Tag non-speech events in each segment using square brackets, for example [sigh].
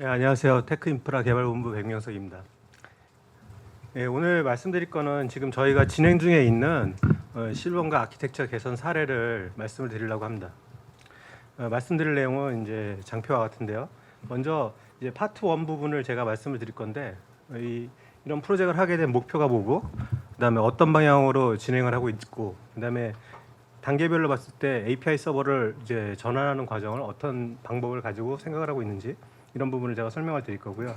네, 안녕하세요. 테크인프라 개발본부 백명석입니다. 네, 오늘 말씀드릴 거는 지금 저희가 진행 중에 있는 어, 실버가 아키텍처 개선 사례를 말씀을 드리려고 합니다. 어, 말씀드릴 내용은 이제 장표와 같은데요. 먼저 이제 파트 1 부분을 제가 말씀을 드릴 건데 어, 이, 이런 프로젝트를 하게 된 목표가 뭐고 그다음에 어떤 방향으로 진행을 하고 있고 그다음에 단계별로 봤을 때 API 서버를 이제 전환하는 과정을 어떤 방법을 가지고 생각을 하고 있는지 이런 부분을 제가 설명을 드릴 거고요.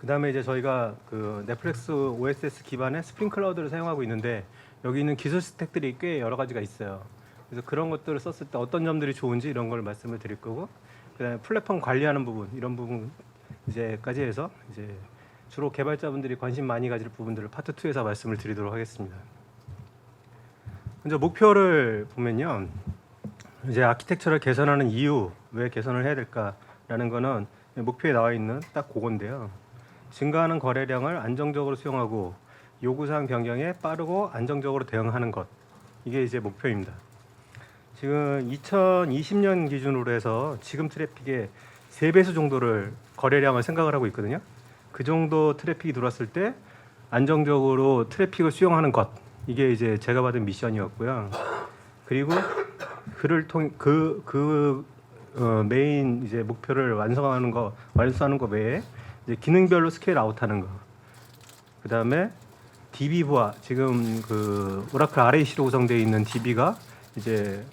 그다음에 이제 저희가 그 넷플릭스 OSS 기반의 스프링 클라우드를 사용하고 있는데 여기 있는 기술 스택들이 꽤 여러 가지가 있어요. 그래서 그런 것들을 썼을 때 어떤 점들이 좋은지 이런 걸 말씀을 드릴 거고 그다음에 플랫폼 관리하는 부분 이런 부분 이제까지 해서 이제 주로 개발자분들이 관심 많이 가질 부분들을 파트 2에서 말씀을 드리도록 하겠습니다. 먼저 목표를 보면요. 이제 아키텍처를 개선하는 이유, 왜 개선을 해야 될까 라는 거는 목표에 나와 있는 딱 그건데요. 증가하는 거래량을 안정적으로 수용하고 요구사항 변경에 빠르고 안정적으로 대응하는 것. 이게 이제 목표입니다. 지금 2020년 기준으로 해서 지금 트래픽의 3배수 정도를 거래량을 생각을 하고 있거든요. 그 정도 트래픽이 들어왔을 때 안정적으로 트래픽을 수용하는 것. 이게 이제 제가 받은 미션이었고요. 그리고 그를 통그 그 어, 메인 이제 목표를 완성하는 거 완수하는 거 외에 이제 기능별로 스케일 아웃하는 거. 그다음에 DB부하 지금 그 오라클 RAC로 구성되어 있는 DB가 이제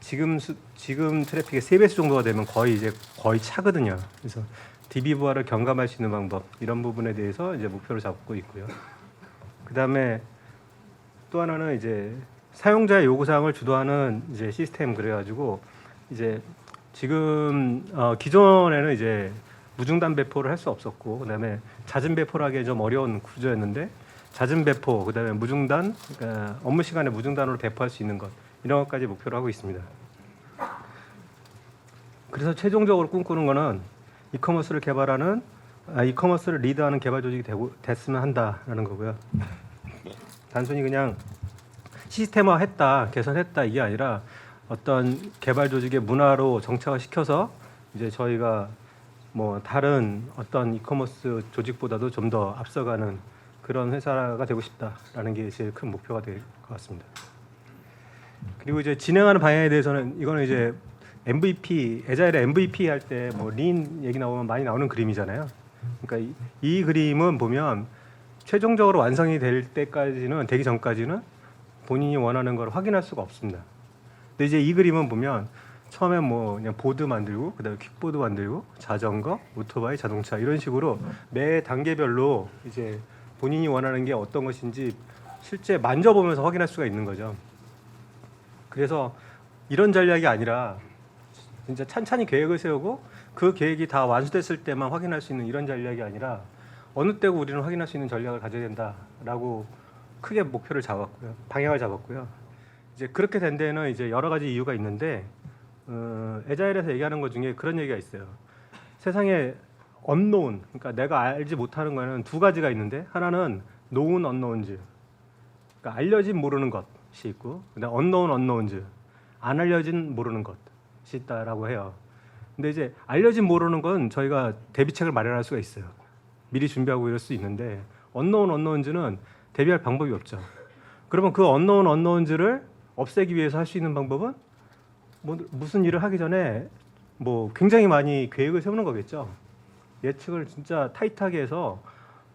지금 수, 지금 트래픽의 세 배수 정도가 되면 거의 이제 거의 차거든요. 그래서 DB 부하를 경감할 수 있는 방법 이런 부분에 대해서 이제 목표를 잡고 있고요. 그다음에 또 하나는 이제 사용자의 요구 사항을 주도하는 이제 시스템 그래 가지고 이제 지금 어, 기존에는 이제 무중단 배포를 할 수 없었고 그다음에 잦은 배포를 하기 좀 어려운 구조였는데 잦은 배포 그다음에 무중단 그러니까 업무 시간에 무중단으로 배포할 수 있는 것 이런 것까지 목표로 하고 있습니다. 그래서 최종적으로 꿈꾸는 거는 이커머스를 개발하는 아, 이커머스를 리드하는 개발 조직이 되고 됐으면 한다라는 거고요. 단순히 그냥 시스템화했다, 개선했다 이게 아니라 어떤 개발 조직의 문화로 정착을 시켜서 이제 저희가 뭐 다른 어떤 이커머스 조직보다도 좀 더 앞서가는 그런 회사가 되고 싶다라는 게 제일 큰 목표가 될 것 같습니다. 그리고 이제 진행하는 방향에 대해서는 이거는 이제 MVP 에자일의 MVP 할 때 뭐 린 얘기 나오면 많이 나오는 그림이잖아요. 그러니까 이, 이 그림은 보면 최종적으로 완성이 될 때까지는 되기 전까지는 본인이 원하는 걸 확인할 수가 없습니다. 근데 이제 이 그림은 보면 처음에 뭐 그냥 보드 만들고 그다음에 퀵보드 만들고 자전거, 오토바이, 자동차 이런 식으로 매 단계별로 이제 본인이 원하는 게 어떤 것인지 실제 만져보면서 확인할 수가 있는 거죠. 그래서 이런 전략이 아니라 진짜 찬찬히 계획을 세우고 그 계획이 다 완수됐을 때만 확인할 수 있는 이런 전략이 아니라 어느 때고 우리는 확인할 수 있는 전략을 가져야 된다라고 크게 목표를 잡았고요. 방향을 잡았고요. 이제 그렇게 된 데는 이제 여러 가지 이유가 있는데 어, 에자일에서 얘기하는 것 중에 그런 얘기가 있어요. 세상에 언노운 그러니까 내가 알지 못하는 거는 두 가지가 있는데 하나는 노운 언노운즈 그러니까 알려진 모르는 것이 있고 그다음 언노운 언노운즈 안 알려진 모르는 것이 있다라고 해요. 근데 이제 알려진 모르는 건 저희가 대비책을 마련할 수가 있어요. 미리 준비하고 이럴 수 있는데 언노운 언노운즈는 대비할 방법이 없죠. 그러면 그 언노운 언노운즈를 없애기 위해서 할 수 있는 방법은 뭐 무슨 일을 하기 전에 뭐 굉장히 많이 계획을 세우는 거겠죠. 예측을 진짜 타이트하게 해서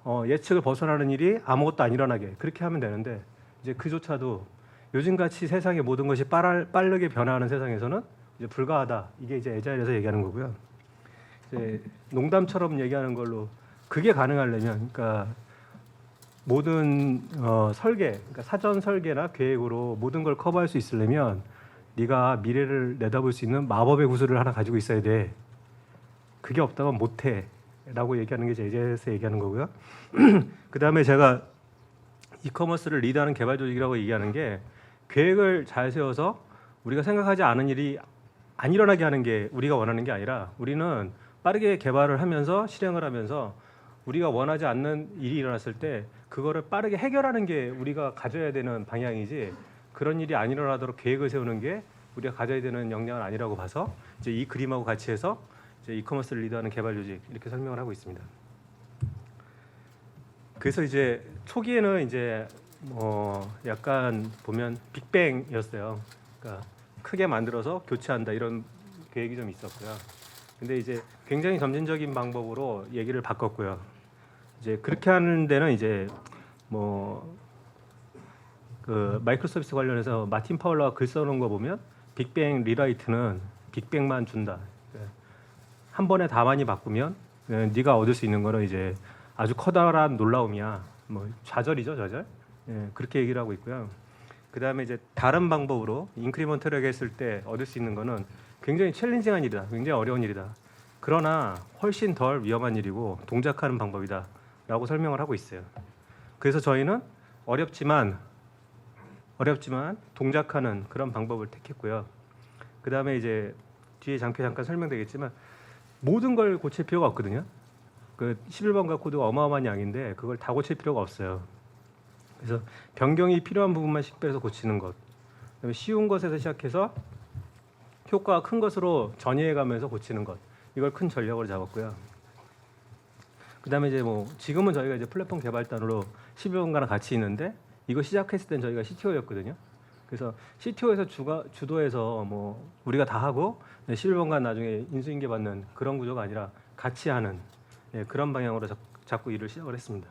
어, 예측을 벗어나는 일이 아무것도 안 일어나게 그렇게 하면 되는데 이제 그조차도 요즘같이 세상의 모든 것이 빠르, 빠르게 변화하는 세상에서는 이제 불가하다. 이게 이제 에자일에서 얘기하는 거고요. 이제 농담처럼 얘기하는 걸로 그게 가능하려면 그러니까 모든 어, 설계, 그러니까 사전 설계나 계획으로 모든 걸 커버할 수 있으려면 네가 미래를 내다볼 수 있는 마법의 구슬을 하나 가지고 있어야 돼. 그게 없다면 못해 라고 얘기하는 게 제재에서 얘기하는 거고요. [clears throat] 그 다음에 제가 이커머스를 리드하는 개발 조직이라고 얘기하는 게 계획을 잘 세워서 우리가 생각하지 않은 일이 안 일어나게 하는 게 우리가 원하는 게 아니라 우리는 빠르게 개발을 하면서 실행을 하면서 우리가 원하지 않는 일이 일어났을 때 그거를 빠르게 해결하는 게 우리가 가져야 되는 방향이지 그런 일이 안 일어나도록 계획을 세우는 게 우리가 가져야 되는 역량은 아니라고 봐서 이제 이 그림하고 같이 해서 이제 이커머스를 리드하는 개발 조직 이렇게 설명을 하고 있습니다. 그래서 이제 초기에는 이제 뭐 약간 보면 빅뱅이었어요. 그러니까 크게 만들어서 교체한다 이런 계획이 좀 있었고요. 근데 이제 굉장히 점진적인 방법으로 얘기를 바꿨고요. 이제 그렇게 하는 데는 이제 뭐 그 마이크로 서비스 관련해서 마틴 파울러가 글 써놓은 거 보면 빅뱅 리라이트는 빅뱅만 준다. 예. 한 번에 다 많이 바꾸면 예, 네가 얻을 수 있는 거는 이제 아주 커다란 놀라움이야. 뭐 좌절이죠, 좌절. 예, 그렇게 얘기를 하고 있고요. 그 다음에 이제 다른 방법으로 인크리먼트하게 했을 때 얻을 수 있는 거는 굉장히 챌린징한 일이다, 굉장히 어려운 일이다. 그러나 훨씬 덜 위험한 일이고 동작하는 방법이다 라고 설명을 하고 있어요. 그래서 저희는 어렵지만 어렵지만 동작하는 그런 방법을 택했고요. 그 다음에 이제 뒤에 장표 잠깐 설명되겠지만 모든 걸 고칠 필요가 없거든요. 그 11번가 코드가 어마어마한 양인데 그걸 다 고칠 필요가 없어요. 그래서 변경이 필요한 부분만 식별해서 고치는 것. 그다음에 쉬운 것에서 시작해서 효과가 큰 것으로 전이해가면서 고치는 것. 이걸 큰 전략으로 잡았고요. 그다음에 이제 뭐 지금은 저희가 이제 플랫폼 개발단으로 12번가랑 같이 있는데 이거 시작했을 땐 저희가 CTO였거든요. 그래서 CTO에서 주가 주도해서 뭐 우리가 다 하고 11번가 나중에 인수인계 받는 그런 구조가 아니라 같이 하는 예, 그런 방향으로 자, 자꾸 일을 시작을 했습니다.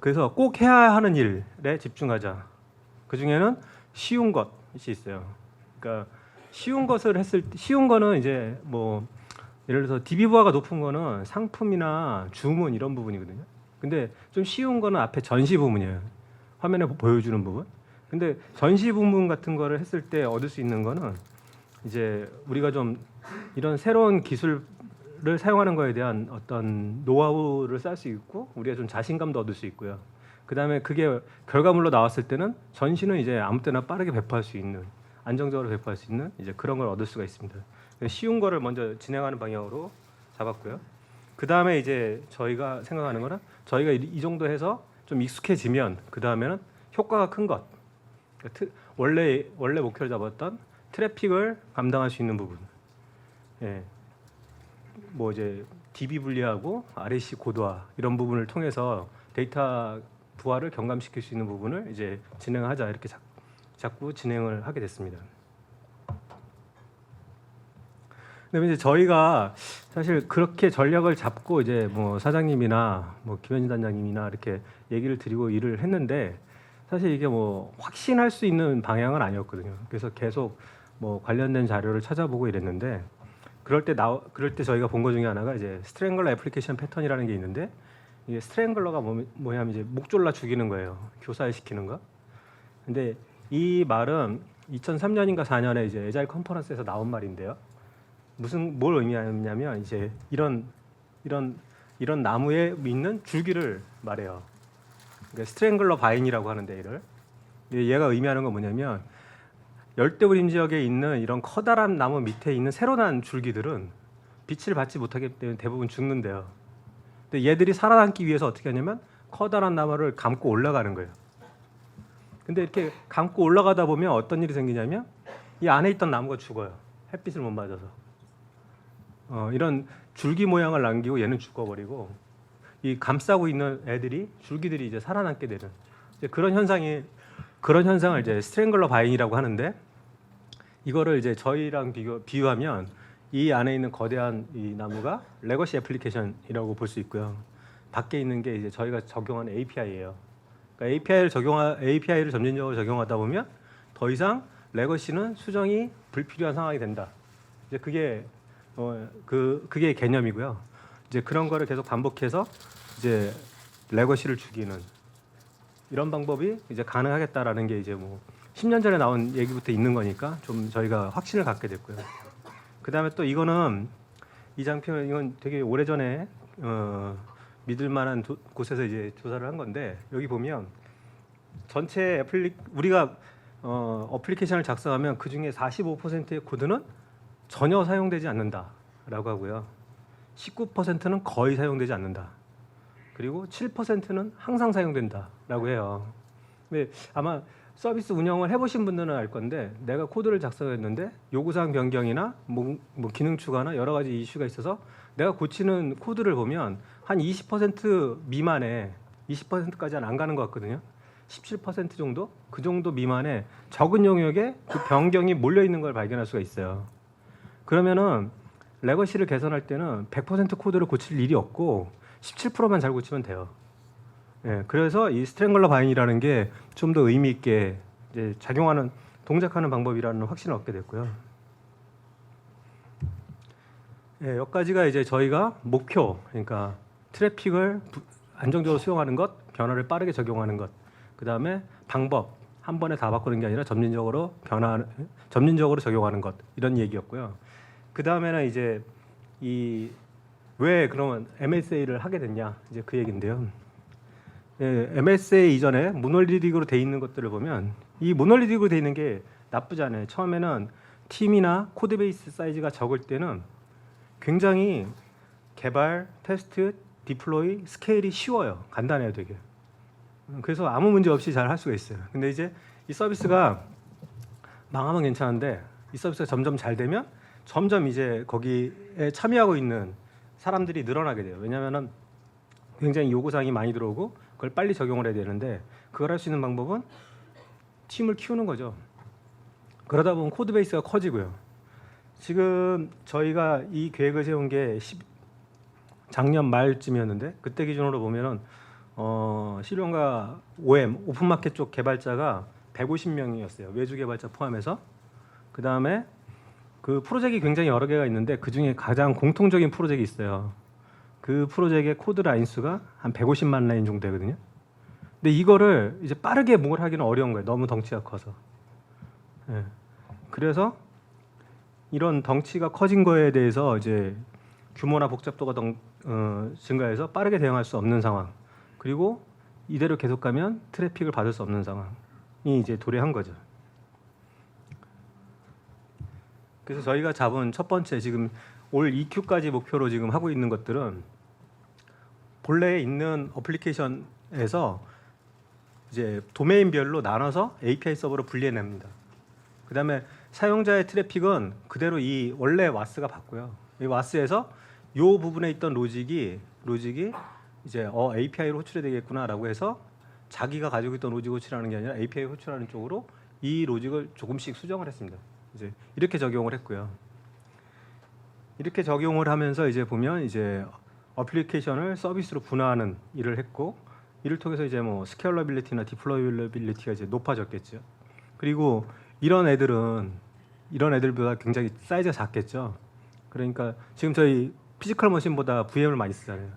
그래서 꼭 해야 하는 일에 집중하자. 그 중에는 쉬운 것이 있어요. 그러니까 쉬운 것을 했을 때 쉬운 거는 이제 뭐 예를 들어서 DB 부하가 높은 거는 상품이나 주문 이런 부분이거든요. 근데 좀 쉬운 거는 앞에 전시 부분이에요. 화면에 보- 보여주는 부분. 근데 전시 부분 같은 거를 했을 때 얻을 수 있는 거는 이제 우리가 좀 이런 새로운 기술을 사용하는 거에 대한 어떤 노하우를 쌓을 수 있고 우리가 좀 자신감도 얻을 수 있고요. 그다음에 그게 결과물로 나왔을 때는 전시는 이제 아무 때나 빠르게 배포할 수 있는 안정적으로 배포할 수 있는 이제 그런 걸 얻을 수가 있습니다. 쉬운 거를 먼저 진행하는 방향으로 잡았고요. 그 다음에 이제 저희가 생각하는 거는 저희가 이, 이 정도 해서 좀 익숙해지면 그 다음에는 효과가 큰 것. 그러니까 트- 원래 원래 목표를 잡았던 트래픽을 감당할 수 있는 부분. 예. 뭐 이제 DB 분리하고 RAC 고도화 이런 부분을 통해서 데이터 부하를 경감시킬 수 있는 부분을 이제 진행하자 이렇게 자, 자꾸 진행을 하게 됐습니다. 근데 이제 저희가 사실 그렇게 전략을 잡고 이제 뭐 사장님이나 뭐 김현진 단장님이나 이렇게 얘기를 드리고 일을 했는데 사실 이게 뭐 확신할 수 있는 방향은 아니었거든요. 그래서 계속 뭐 관련된 자료를 찾아보고 이랬는데 그럴 때 나 그럴 때 저희가 본것 중에 하나가 이제 스트랭글러 애플리케이션 패턴이라는 게 있는데 이게 스트랭글러가 뭐, 뭐냐면 이제 목 졸라 죽이는 거예요. 교사시키는 거. 근데 이 말은 2003년인가 4년에 이제 에자일 컨퍼런스에서 나온 말인데요. 무슨 뭘 의미하냐면 이제 이런 이런 이런 나무에 있는 줄기를 말해요. 그러니까 스트랭글러 바인이라고 하는데 이를 얘가 의미하는 건 뭐냐면 열대우림 지역에 있는 이런 커다란 나무 밑에 있는 새로 난 줄기들은 빛을 받지 못하기 때문에 대부분 죽는데요. 근데 얘들이 살아남기 위해서 어떻게 하냐면 커다란 나무를 감고 올라가는 거예요. 근데 이렇게 감고 올라가다 보면 어떤 일이 생기냐면 이 안에 있던 나무가 죽어요. 햇빛을 못 맞아서. 어, 이런 줄기 모양을 남기고 얘는 죽어버리고 이 감싸고 있는 애들이 줄기들이 이제 살아남게 되는 이제 그런 현상이 그런 현상을 이제 스트랭글러 바인이라고 하는데 이거를 이제 저희랑 비교 비유하면 이 안에 있는 거대한 이 나무가 레거시 애플리케이션이라고 볼 수 있고요. 밖에 있는 게 이제 저희가 적용하는 API예요. 그러니까 API를 적용하 API를 점진적으로 적용하다 보면 더 이상 레거시는 수정이 불필요한 상황이 된다. 이제 그게 어, 그 그게 개념이고요. 이제 그런 거를 계속 반복해서 이제 레거시를 죽이는 이런 방법이 이제 가능하겠다라는 게 이제 뭐 10년 전에 나온 얘기부터 있는 거니까 좀 저희가 확신을 갖게 됐고요. 그다음에 또 이거는 이 장표 이건 되게 오래 전에 어, 믿을 만한 도- 곳에서 이제 조사를 한 건데 여기 보면 전체 애플리 우리가 어, 어플리케이션을 작성하면 그 중에 45%의 코드는 전혀 사용되지 않는다라고 하고요. 19%는 거의 사용되지 않는다. 그리고 7%는 항상 사용된다라고 해요. 근데 아마 서비스 운영을 해보신 분들은 알 건데 내가 코드를 작성했는데 요구사항 변경이나 뭐, 뭐 기능 추가나 여러 가지 이슈가 있어서 내가 고치는 코드를 보면 한 20% 미만에 20%까지는 안 가는 것 같거든요. 17% 정도 그 정도 미만에 적은 영역에 그 변경이 몰려 있는 걸 발견할 수가 있어요. 그러면은 레거시를 개선할 때는 100% 코드를 고칠 일이 없고 17%만 잘 고치면 돼요. 예, 그래서 이 스트랭글러 바인이라는 게 좀 더 의미 있게 이제 작용하는 동작하는 방법이라는 확신을 얻게 됐고요. 예, 여기까지가 이제 저희가 목표, 그러니까 트래픽을 부- 안정적으로 수용하는 것, 변화를 빠르게 적용하는 것, 그 다음에 방법 한 번에 다 바꾸는 게 아니라 점진적으로 변화, 점진적으로 적용하는 것 이런 얘기였고요. 그 다음에는 이제 이 왜 그러면 MSA를 하게 됐냐 이제 그 얘기인데요. 예, MSA 이전에 모놀리틱으로 돼 있는 것들을 보면 이 모놀리틱으로 돼 있는 게 나쁘지 않아요. 처음에는 팀이나 코드 베이스 사이즈가 적을 때는 굉장히 개발, 테스트, 디플로이, 스케일이 쉬워요. 간단해요, 되게. 음, 그래서 아무 문제 없이 잘 할 수가 있어요. 근데 이제 이 서비스가 망하면 괜찮은데 이 서비스가 점점 잘 되면 점점 이제 거기에 참여하고 있는 사람들이 늘어나게 돼요. 왜냐하면은 굉장히 요구사항이 많이 들어오고 그걸 빨리 적용을 해야 되는데 그걸 할 수 있는 방법은 팀을 키우는 거죠. 그러다 보면 코드 베이스가 커지고요. 지금 저희가 이 계획을 세운 게 10, 작년 말쯤이었는데 그때 기준으로 보면은 어, 실용과 OM 오픈마켓 쪽 개발자가 150명이었어요. 외주 개발자 포함해서. 그 다음에 그 프로젝트가 굉장히 여러 개가 있는데 그 중에 가장 공통적인 프로젝트가 있어요. 그 프로젝트의 코드 라인 수가 한 150만 라인 정도 되거든요. 근데 이거를 이제 빠르게 뭘 하기는 어려운 거예요. 너무 덩치가 커서. 예. 그래서 이런 덩치가 커진 거에 대해서 이제 규모나 복잡도가 덩, 어, 증가해서 빠르게 대응할 수 없는 상황. 그리고 이대로 계속 가면 트래픽을 받을 수 없는 상황이 이제 도래한 거죠. 그래서 저희가 잡은 첫 번째 지금 올 EQ까지 목표로 지금 하고 있는 것들은 본래 있는 어플리케이션에서 이제 도메인별로 나눠서 API 서버로 분리해냅니다. 그다음에 사용자의 트래픽은 그대로 이 원래 와스가 받고요. 이 와스에서 요 부분에 있던 로직이 로직이 이제 어 API로 호출이 되겠구나라고 해서 자기가 가지고 있던 로직 호출하는 게 아니라 API 호출하는 쪽으로 이 로직을 조금씩 수정을 했습니다. 이제 이렇게 적용을 했고요. 이렇게 적용을 하면서 이제 보면 이제 어플리케이션을 서비스로 분화하는 일을 했고 이를 통해서 이제 뭐 스케일러빌리티나 디플로이빌리티가 이제 높아졌겠죠. 그리고 이런 애들은 이런 애들보다 굉장히 사이즈가 작겠죠. 그러니까 지금 저희 피지컬 머신보다 VM을 많이 쓰잖아요.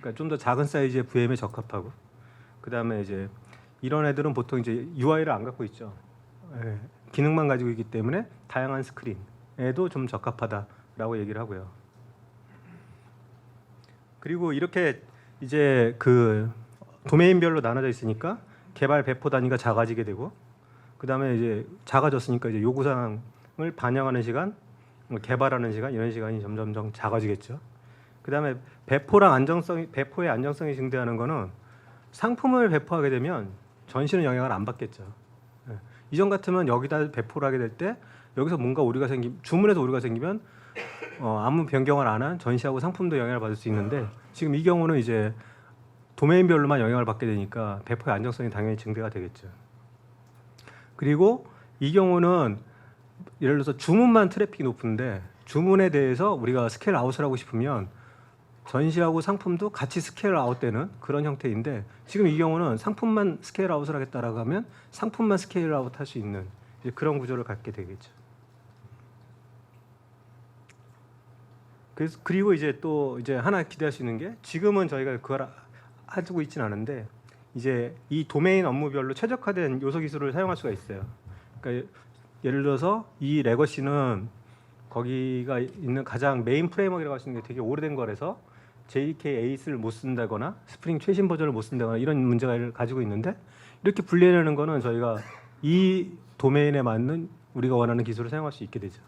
그러니까 좀 더 작은 사이즈의 VM에 적합하고 그다음에 이제 이런 애들은 보통 이제 UI를 안 갖고 있죠. 예, 기능만 가지고 있기 때문에 다양한 스크린에도 좀 적합하다라고 얘기를 하고요. 그리고 이렇게 이제 그 도메인별로 나눠져 있으니까 개발 배포 단위가 작아지게 되고 그다음에 이제 작아졌으니까 이제 요구 사항을 반영하는 시간, 뭐 개발하는 시간 이런 시간이 점점점 작아지겠죠. 그다음에 배포랑 안정성이 배포의 안정성이 증대하는 거는 상품을 배포하게 되면 전시는 영향을 안 받겠죠. 예. 이전 같으면 여기다 배포를 하게 될 때 여기서 뭔가 오류가 생기 주문에서 오류가 생기면 어, 아무 변경을 안 한 전시하고 상품도 영향을 받을 수 있는데 지금 이 경우는 이제 도메인별로만 영향을 받게 되니까 배포의 안정성이 당연히 증대가 되겠죠. 그리고 이 경우는 예를 들어서 주문만 트래픽이 높은데 주문에 대해서 우리가 스케일 아웃을 하고 싶으면 전시하고 상품도 같이 스케일 아웃되는 그런 형태인데 지금 이 경우는 상품만 스케일 아웃을 하겠다라고 하면 상품만 스케일 아웃 할 수 있는 그런 구조를 갖게 되겠죠. 그래서 그리고 이제 또 이제 하나 기대할 수 있는 게 지금은 저희가 그걸 하- 하고 있지는 않은데 이제 이 도메인 업무별로 최적화된 요소 기술을 사용할 수가 있어요. 그러니까 예를 들어서 이 레거시는 거기가 있는 가장 메인 프레임워크라고 있는 게 되게 오래된 거라서 JK8을 못 쓴다거나 스프링 최신 버전을 못 쓴다거나 이런 문제를 가지고 있는데 이렇게 분리해내는 거는 저희가 이 도메인에 맞는 우리가 원하는 기술을 사용할 수 있게 되죠.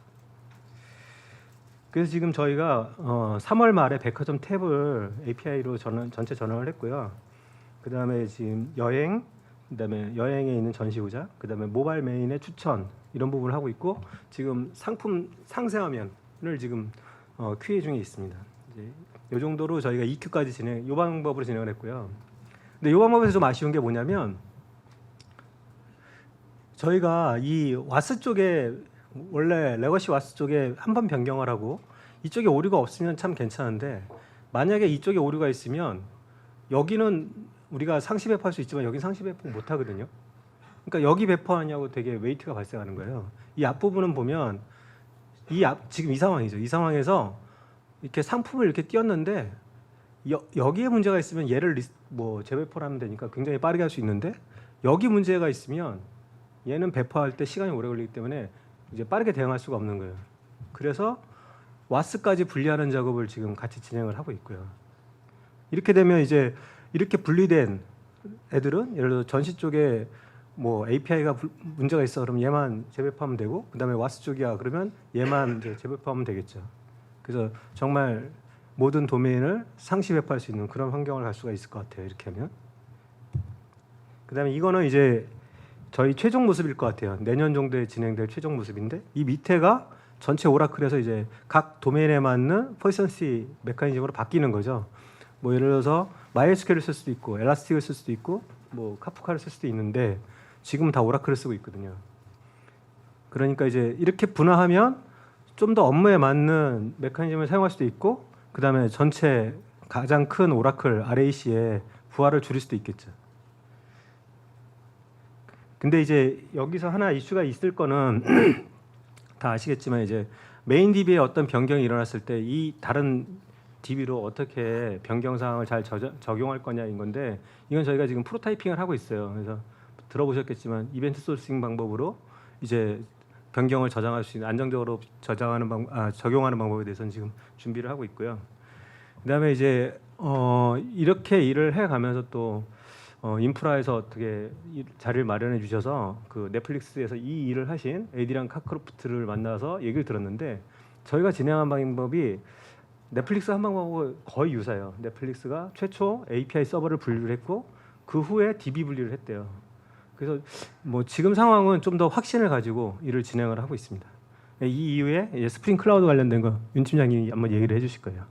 그래서 지금 저희가 어, 3월 말에 백화점 탭을 API로 전원, 전체 전환을 했고요. 그 다음에 지금 여행, 그 다음에 여행에 있는 전시후자, 그 다음에 모바일 메인의 추천 이런 부분을 하고 있고 지금 상품 상세 화면을 지금 어, QA 중에 있습니다. 이 정도로 저희가 EQ까지 진행, 이 방법으로 진행을 했고요. 근데 이 방법에서 좀 아쉬운 게 뭐냐면 저희가 이 와스 쪽에 원래 레거시 와스 쪽에 한 번 변경을 하고 이쪽에 오류가 없으면 참 괜찮은데 만약에 이쪽에 오류가 있으면 여기는 우리가 상시 배포할 수 있지만 여기 상시 배포 못 하거든요. 그러니까 여기 배포하냐고 되게 웨이트가 발생하는 거예요. 이 앞부분은 보면 이 앞 지금 이 상황이죠. 이 상황에서 이렇게 상품을 이렇게 띄웠는데 여, 여기에 문제가 있으면 얘를 리스, 뭐 재배포를 하면 되니까 굉장히 빠르게 할 수 있는데 여기 문제가 있으면 얘는 배포할 때 시간이 오래 걸리기 때문에 이제 빠르게 대응할 수가 없는 거예요. 그래서 와스까지 분리하는 작업을 지금 같이 진행을 하고 있고요. 이렇게 되면 이제 이렇게 분리된 애들은 예를 들어 전시 쪽에 뭐 API가 문제가 있어 그러면 얘만 재배포하면 되고 그다음에 와스 쪽이야 그러면 얘만 이제 재배포하면 되겠죠. 그래서 정말 모든 도메인을 상시 배포할 수 있는 그런 환경을 갈 수가 있을 것 같아요. 이렇게 하면. 그다음에 이거는 이제 저희 최종 모습일 것 같아요. 내년 정도에 진행될 최종 모습인데 이 밑에가 전체 오라클에서 이제 각 도메인에 맞는 퍼센시 메커니즘으로 바뀌는 거죠. 뭐 예를 들어서 마이스큐엘을 쓸 수도 있고 엘라스틱을 쓸 수도 있고 뭐 카프카를 쓸 수도 있는데 지금 다 오라클을 쓰고 있거든요. 그러니까 이제 이렇게 분화하면 좀 더 업무에 맞는 메커니즘을 사용할 수도 있고 그다음에 전체 가장 큰 오라클 RAC의 부하를 줄일 수도 있겠죠. 근데 이제 여기서 하나 이슈가 있을 거는 [clears throat] 다 아시겠지만 이제 메인 DB에 어떤 변경이 일어났을 때 이 다른 DB로 어떻게 변경 사항을 잘 저- 적용할 거냐인 건데 이건 저희가 지금 프로타이핑을 하고 있어요. 그래서 들어보셨겠지만 이벤트 소싱 방법으로 이제 변경을 저장할 수 있는 안정적으로 저장하는 방 아, 적용하는 방법에 대해서는 지금 준비를 하고 있고요. 그다음에 이제 어, 이렇게 일을 해 가면서 또 어, 인프라에서 어떻게 이 자리를 마련해 주셔서 그 넷플릭스에서 이 일을 하신 에디랑 카크로프트를 만나서 얘기를 들었는데 저희가 진행한 방법이 넷플릭스 한 방법하고 거의 유사해요. 넷플릭스가 최초 API 서버를 분리를 했고 그 후에 DB 분리를 했대요. 그래서 뭐 지금 상황은 좀 더 확신을 가지고 일을 진행을 하고 있습니다. 이 이후에 스프링 클라우드 관련된 거 윤 팀장님이 한번 얘기를 해주실 거예요.